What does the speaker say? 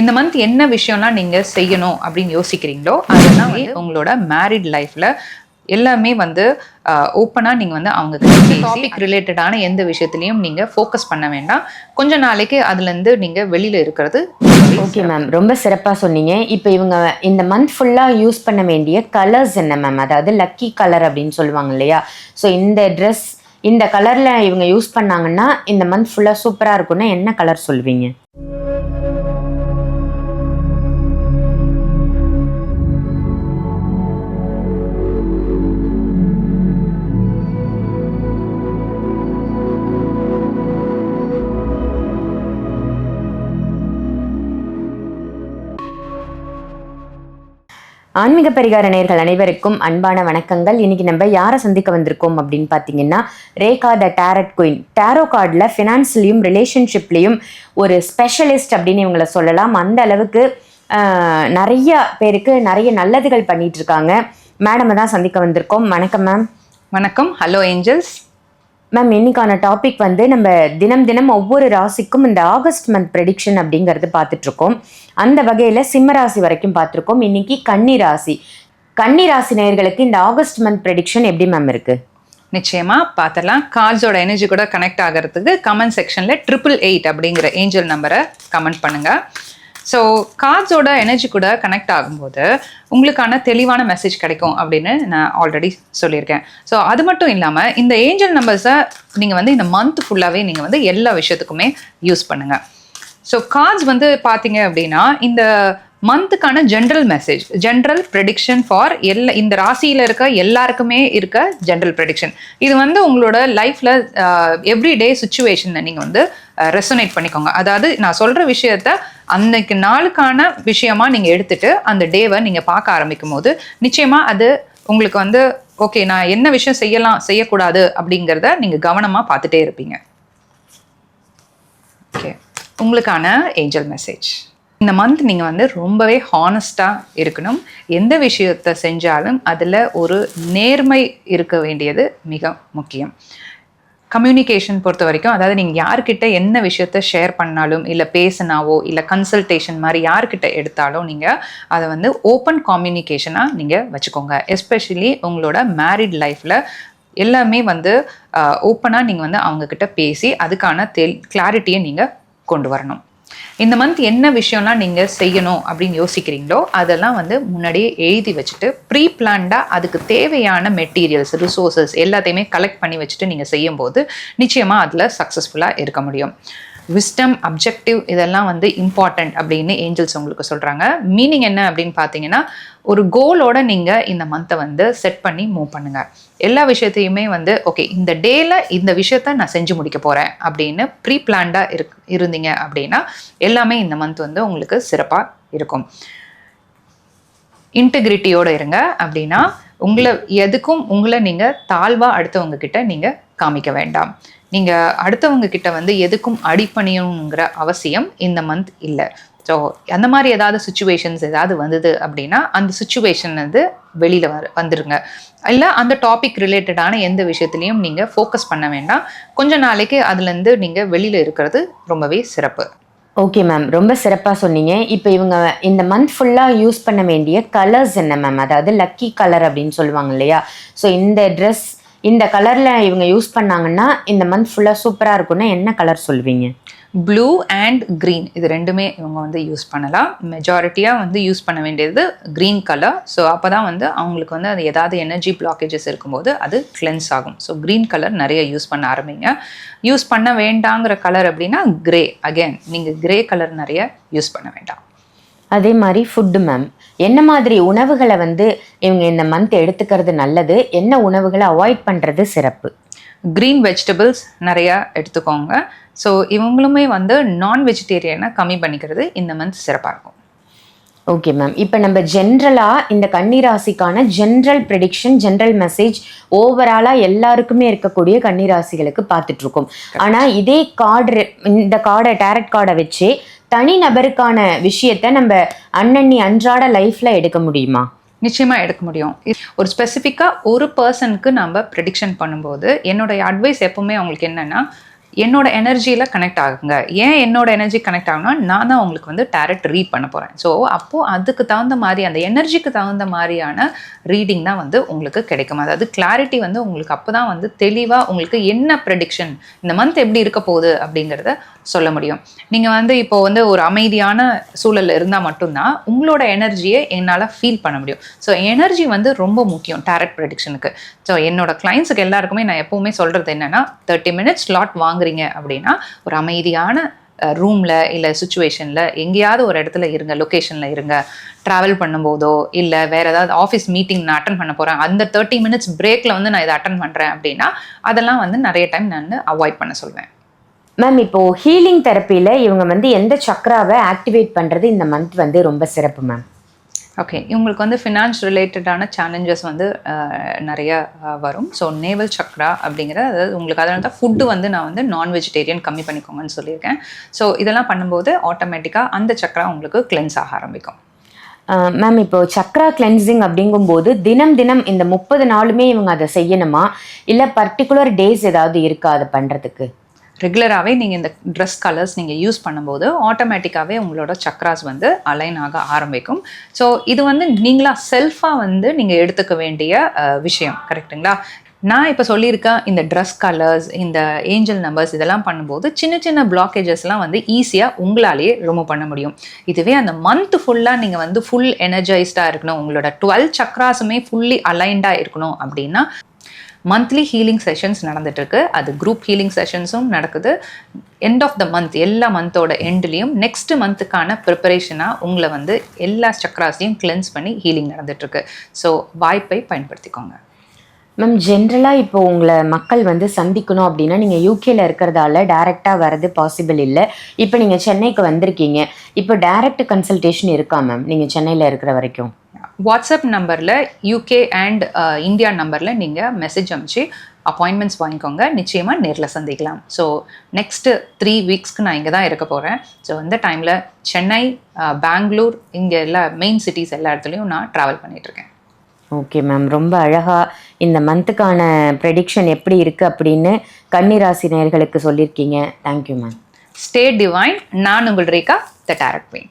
இந்த மந்த் என்ன விஷயம்லாம் நீங்க செய்யணும் அப்படின்னு யோசிக்கிறீங்களோ அதெல்லாம் வந்து உங்களோட மேரிட் லைஃப்ல எல்லாமே வந்து ஓப்பனாக நீங்கள் வந்து அவங்க டாபிக் ரிலேட்டடான எந்த விஷயத்துலையும் நீங்கள் ஃபோக்கஸ் பண்ண வேண்டாம். கொஞ்ச நாளைக்கு அதுலேருந்து நீங்கள் வெளியில் இருக்கிறது ஓகே மேம் ரொம்ப சிறப்பாக சொன்னீங்க. இப்போ இவங்க இந்த மந்த் ஃபுல்லாக யூஸ் பண்ண வேண்டிய கலர்ஸ் என்ன மேம் அதாவது லக்கி கலர் அப்படின்னு சொல்லுவாங்க இல்லையா? ஸோ இந்த ட்ரெஸ் இந்த கலரில் இவங்க யூஸ் பண்ணாங்கன்னா இந்த மந்த் ஃபுல்லாக சூப்பராக இருக்கும்னா என்ன கலர் சொல்வீங்க? ஆன்மீக பரிகார நேர்கள் அனைவருக்கும் அன்பான வணக்கங்கள். இன்னைக்கு நம்ம யாரை சந்திக்க வந்திருக்கோம் அப்படின்னு பார்த்தீங்கன்னா Rekha the tarot queen tarot கார்டில் ஃபினான்ஸ்லேயும் ரிலேஷன்ஷிப்லேயும் ஒரு ஸ்பெஷலிஸ்ட் அப்படின்னு இவங்களை சொல்லலாம். அந்த அளவுக்கு நிறைய பேருக்கு நிறைய நல்லதுகள் பண்ணிட்டு இருக்காங்க. மேடமை தான் சந்திக்க வந்திருக்கோம். வணக்கம் மேம் வணக்கம். ஹலோ ஏஞ்சல்ஸ் மேம் இன்னைக்கான டாபிக் வந்து நம்ம தினம் தினம் ஒவ்வொரு ராசிக்கும் இந்த ஆகஸ்ட் மந்த் ப்ரெடிக்ஷன் அப்படிங்கிறது பார்த்துட்ருக்கோம். அந்த வகையில் சிம்ம ராசி வரைக்கும் பார்த்துருக்கோம். இன்னைக்கு கன்னி ராசி. கன்னி ராசி நேயர்களுக்கு இந்த ஆகஸ்ட் மந்த் ப்ரெடிக்ஷன் எப்படி மேம் இருக்கு? நிச்சயமா பார்த்தலாம் கார்ட்ஸோட எனர்ஜி கூட கனெக்ட் ஆகிறதுக்கு கமெண்ட் செக்ஷன்ல ட்ரிபிள் எயிட் அப்படிங்கிற ஏஞ்சல் நம்பரை கமெண்ட் பண்ணுங்க. ஸோ கார்ட்ஸோட எனர்ஜி கூட கனெக்ட் ஆகும்போது உங்களுக்கான தெளிவான மெசேஜ் கிடைக்கும் அப்படின்னு நான் ஆல்ரெடி சொல்லியிருக்கேன். ஸோ அது மட்டும் இல்லாமல் இந்த ஏஞ்சல் நம்பர்ஸை நீங்கள் வந்து இந்த மந்த் ஃபுல்லாகவே நீங்கள் வந்து எல்லா விஷயத்துக்குமே யூஸ் பண்ணுங்கள் ஸோ கார்ட்ஸ் வந்து பார்த்தீங்க அப்படின்னா இந்த மந்த்துக்கான general message general prediction for எல்லா இந்த ராசியில் இருக்க எல்லாருக்குமே இருக்க ஜென்ரல் ப்ரெடிக்ஷன் இது வந்து உங்களோட லைஃப்பில் எவ்ரிடே சுச்சுவேஷனை நீங்கள் வந்து ரெசனேட் பண்ணிக்கோங்க. அதாவது நான் சொல்கிற விஷயத்த அன்னைக்கு நாளுக்கான விஷயமா நீங்கள் எடுத்துட்டு அந்த டேவை நீங்கள் பார்க்க ஆரம்பிக்கும் போது நிச்சயமாக அது உங்களுக்கு வந்து ஓகே நான் என்ன விஷயம் செய்யலாம் செய்யக்கூடாது அப்படிங்கிறத நீங்கள் கவனமாக பார்த்துட்டே இருப்பீங்க. ஓகே. உங்களுக்கான ஏஞ்சல் மெசேஜ். இந்த மந்த் நீங்கள் வந்து ரொம்பவே ஹானஸ்டாக இருக்கணும். எந்த விஷயத்தை செஞ்சாலும் அதில் ஒரு நேர்மை இருக்க வேண்டியது மிக முக்கியம். கம்யூனிகேஷன் பொறுத்த வரைக்கும் அதாவது நீங்கள் யார்கிட்ட என்ன விஷயத்த ஷேர் பண்ணாலும் இல்லை பேசினாவோ இல்லை கன்சல்டேஷன் மாதிரி யார்கிட்ட எடுத்தாலும் நீங்கள் அதை வந்து ஓப்பன் கம்யூனிகேஷனாக நீங்கள் வச்சுக்கோங்க. எஸ்பெஷலி உங்களோட மேரிட் லைஃப்பில் எல்லாமே வந்து ஓப்பனாக நீங்கள் வந்து அவங்கக்கிட்ட பேசி அதுக்கான தெல் கிளாரிட்டியை நீங்கள் கொண்டு வரணும். இந்த மந்த் என்ன விஷயம்லாம் நீங்கள் செய்யணும் அப்படின்னு யோசிக்கிறீங்களோ அதெல்லாம் வந்து முன்னாடியே எழுதி வச்சுட்டு ப்ரீ பிளான்டாக அதுக்கு தேவையான மெட்டீரியல்ஸ் ரிசோர்ஸஸ் எல்லாத்தையுமே கலெக்ட் பண்ணி வச்சுட்டு நீங்கள் செய்யும்போது நிச்சயமாக அதில் சக்ஸஸ்ஃபுல்லாக இருக்க முடியும். விஸ்டம் அப்ஜெக்டிவ் இதெல்லாம் வந்து இம்பார்ட்டண்ட் அப்படின்னு ஏஞ்சல்ஸ் உங்களுக்கு சொல்கிறாங்க மீனிங் என்ன அப்படின்னு பார்த்தீங்கன்னா ஒரு கோலோட நீங்கள் இந்த மந்த்தை வந்து செட் பண்ணி மூவ் பண்ணுங்கள் எல்லா விஷயத்தையுமே வந்து ஓகே இந்த டேயில் இந்த விஷயத்த நான் செஞ்சு முடிக்க போகிறேன் அப்படின்னு ப்ரீ பிளான்டாக இருக் இருந்தீங்க அப்படின்னா எல்லாமே இந்த மந்த் வந்து உங்களுக்கு சிறப்பாக இருக்கும். இன்டெகிரிட்டியோடு இருங்க அப்படின்னா உங்களை எதுக்கும் உங்களை நீங்கள் தாழ்வாக அடுத்தவங்க கிட்ட நீங்கள் காமிக்க வேண்டாம். நீங்கள் அடுத்தவங்க கிட்ட வந்து எதுக்கும் அடிப்பணியணுங்கிற அவசியம் இந்த மந்த் இல்லை. ஸோ அந்த மாதிரி ஏதாவது சுச்சுவேஷன்ஸ் ஏதாவது வந்தது அப்படின்னா அந்த சுச்சுவேஷன் வந்து வெளியில் வர வந்துருங்க. இல்லை அந்த டாபிக் ரிலேட்டடான எந்த விஷயத்துலையும் நீங்கள் ஃபோக்கஸ் பண்ண வேண்டாம். கொஞ்ச நாளைக்கு அதுலேருந்து நீங்கள் வெளியில் இருக்கிறது ரொம்பவே சிறப்பு. ஓகே மேம் ரொம்ப சிறப்பாக சொன்னீங்க. இப்போ இவங்க இந்த மந்த் ஃபுல்லாக யூஸ் பண்ண வேண்டிய கலர்ஸ் என்ன மேம் அதாவது லக்கி கலர் அப்படின்னு சொல்லுவாங்க இல்லையா? ஸோ இந்த ட்ரெஸ் இந்த கலரில் இவங்க யூஸ் பண்ணாங்கன்னா இந்த மந்த் ஃபுல்லாக சூப்பராக இருக்கும்னா என்ன கலர் சொல்வீங்க? ப்ளூ அண்ட் க்ரீன் இது ரெண்டுமே இவங்க வந்து யூஸ் பண்ணலாம். மெஜாரிட்டியாக வந்து யூஸ் பண்ண வேண்டியது க்ரீன் கலர் ஸோ அப்போ தான் வந்து அவங்களுக்கு வந்து அது ஏதாவது எனர்ஜி பிளாக்கேஜஸ் இருக்கும்போது அது கிளென்ஸ் ஆகும். ஸோ க்ரீன் கலர் நிறைய யூஸ் பண்ண ஆரம்பிங்க. யூஸ் பண்ண வேண்டாங்கிற கலர் அப்படின்னா க்ரே அகைன் நீங்கள் க்ரே கலர் நிறைய யூஸ் பண்ண வேண்டாம். அதே மாதிரி ஃபுட்டு மேம் என்ன மாதிரி உணவுகளை வந்து இவங்க இந்த மந்த் எடுத்துக்கிறது நல்லது? என்ன உணவுகளை அவாய்ட் பண்ணுறது சிறப்பு? க்ரீன் வெஜிடபிள்ஸ் நிறையா எடுத்துக்கோங்க. ஸோ இவங்களுமே வந்து நான் வெஜிடேரியனை கம்மி பண்ணிக்கிறது இந்த மந்த் சிறப்பாக இருக்கும். ஓகே மேம் இப்போ நம்ம ஜென்ரலாக இந்த கன்னிராசிக்கான ஜென்ரல் ப்ரெடிக்ஷன் ஜென்ரல் மெசேஜ் ஓவராலாக எல்லாருக்குமே இருக்கக்கூடிய கன்னிராசிகளுக்கு பார்த்துட்டு இருக்கோம். ஆனால் இதே கார்டு இந்த கார்டை டேரட் கார்டை வச்சு தனி நபருக்கான விஷயத்த நம்ம அன்னன்னி அன்றாட லைஃப்ல எடுக்க முடியுமா? நிச்சயமா எடுக்க முடியும். ஒரு ஸ்பெசிஃபிக்காக ஒரு பர்சனுக்கு நம்ம ப்ரெடிக்ஷன் பண்ணும்போது என்னுடைய அட்வைஸ் எப்பவுமே அவங்களுக்கு என்னன்னா என்னோட எனர்ஜியில் கனெக்ட் ஆகுங்க. ஏன் என்னோட எனர்ஜி கனெக்ட் ஆகுனா நான் தான் உங்களுக்கு வந்து டேரக்ட் ரீட் பண்ண போகிறேன் ஸோ அப்போது அதுக்கு தகுந்த மாதிரி அந்த எனர்ஜிக்கு தகுந்த மாதிரியான ரீடிங் தான் வந்து உங்களுக்கு கிடைக்கும். அதாவது கிளாரிட்டி வந்து உங்களுக்கு அப்போ தான் வந்து தெளிவாக உங்களுக்கு என்ன ப்ரெடிக்ஷன் இந்த மந்த் எப்படி இருக்க போகுது அப்படிங்கிறத சொல்ல முடியும். நீங்கள் வந்து இப்போ வந்து ஒரு அமைதியான சூழலில் இருந்தால் மட்டும்தான் உங்களோட எனர்ஜியை என்னால் ஃபீல் பண்ண முடியும். ஸோ எனர்ஜி வந்து ரொம்ப முக்கியம் டேரட் ப்ரெடிக்ஷனுக்கு ஸோ என்னோட கிளைண்ட்ஸுக்கு எல்லாருக்குமே நான் எப்போவுமே சொல்கிறது என்னென்னா தேர்ட்டி மினிட்ஸ் ஸ்லாட் வாங்குறீங்க அப்படின்னா ஒரு அமைதியான ரூமில் இல்லை சுச்சுவேஷனில் எங்கேயாவது ஒரு இடத்துல இருங்க லொக்கேஷனில் இருங்க. ட்ராவல் பண்ணும்போதோ இல்லை வேறு ஏதாவது ஆஃபீஸ் மீட்டிங் நான் அட்டன் பண்ண போகிறேன் அந்த தேர்ட்டி மினிட்ஸ் பிரேக்கில் வந்து நான் இதை அட்டன் பண்ணுறேன் அப்படின்னா அதெல்லாம் வந்து நிறைய டைம் நான் அவாய்ட் பண்ண சொல்வேன். மேம் இப்போ ஹீலிங் தெரப்பியில் இவங்க வந்து எந்த சக்ராவை ஆக்டிவேட் பண்ணுறது இந்த மந்த் வந்து ரொம்ப சிறப்பு மேம் ஓகே இவங்களுக்கு வந்து ஃபினான்ஸ் ரிலேட்டடான சேலஞ்சஸ் வந்து நிறைய வரும். ஸோ நேவல் சக்ரா அப்படிங்கிற அதாவது உங்களுக்கு அதனால தான் ஃபுட்டு வந்து நான் வந்து நான் வெஜிடேரியன் கம்மி பண்ணிக்கோங்கன்னு சொல்லியிருக்கேன். ஸோ இதெல்லாம் பண்ணும்போது ஆட்டோமேட்டிக்காக அந்த சக்ரா உங்களுக்கு கிளென்ஸ் ஆக ஆரம்பிக்கும். மேம் இப்போ சக்ரா கிளென்சிங் அப்படிங்கும்போது தினம் தினம் இந்த முப்பது நாளுமே இவங்க அதை செய்யணுமா? இல்லை பர்டிகுலர் டேஸ் ஏதாவது இருக்கா அதை பண்ணுறதுக்கு ரெகுலராகவே நீங்கள் இந்த ட்ரெஸ் கலர்ஸ் நீங்கள் யூஸ் பண்ணும்போது ஆட்டோமேட்டிக்காகவே உங்களோட சக்ராஸ் வந்து அலைன் ஆக ஆரம்பிக்கும். ஸோ இது வந்து நீங்களாக செல்ஃபாக வந்து நீங்கள் எடுத்துக்க வேண்டிய விஷயம். கரெக்ட்டுங்களா நான் இப்போ சொல்லியிருக்கேன் இந்த ட்ரெஸ் கலர்ஸ் இந்த ஏஞ்சல் நம்பர்ஸ் இதெல்லாம் பண்ணும்போது சின்ன சின்ன பிளாக்கேஜஸ்லாம் வந்து ஈஸியாக உங்களாலேயே ரிமூவ் பண்ண முடியும். இதுவே அந்த மந்த் ஃபுல்லாக நீங்கள் வந்து ஃபுல் எனர்ஜைஸ்டாக இருக்கணும். உங்களோட டுவெல் சக்ராஸுமே ஃபுல்லி அலைன்டாக இருக்கணும் அப்படின்னா மந்த்லி ஹீலிங் செஷன்ஸ் நடந்துட்டுருக்கு. அது குரூப் ஹீலிங் செஷன்ஸும் நடக்குது. எண்ட் ஆஃப் த மந்த் எல்லா மந்தோட எண்ட்லேயும் நெக்ஸ்ட் மந்த்துக்கான ப்ரிப்பரேஷனாக உங்களை வந்து எல்லா சக்ராஸையும் கிளென்ஸ் பண்ணி ஹீலிங் நடந்துட்டுருக்கு. ஸோ வாய்ப்பை பயன்படுத்திக்கோங்க. மேம் ஜென்ரலாக இப்போ உங்களை மக்கள் வந்து சந்திக்கணும் அப்படின்னா நீங்கள் யூகேல இருக்கிறதால டேரெக்டாக வர்றது பாசிபிள் இல்லை. இப்போ நீங்கள் சென்னைக்கு வந்திருக்கீங்க. இப்போ டைரக்ட் கன்சல்டேஷன் இருக்கா மேம் நீங்கள் சென்னையில் இருக்கிற வரைக்கும். வாட்ஸ்அப் நம்பரில் யூகே அண்ட் இந்தியா நம்பரில் நீங்கள் மெசேஜ் அனுப்பிச்சு அப்பாயின்மெண்ட்ஸ் வாங்கிக்கோங்க. நிச்சயமாக நேரில் சந்திக்கலாம். ஸோ நெக்ஸ்ட்டு த்ரீ வீக்ஸ்க்கு நான் இங்கே தான் இருக்க போகிறேன் ஸோ இந்த டைமில் சென்னை பெங்களூர் இங்கே எல்லா மெயின் சிட்டிஸ் எல்லா இடத்துலையும் நான் ட்ராவல் பண்ணிகிட்ருக்கேன் ஓகே மேம் ரொம்ப அழகாக இந்த மந்த்துக்கான ப்ரெடிக்ஷன் எப்படி இருக்குது அப்படின்னு கன்னிராசி நேயர்களுக்கு சொல்லியிருக்கீங்க தேங்க்யூ மேம் ஸ்டே டிவைன் நான் உங்கள் ரேகா த டேரக்ட் பெயின்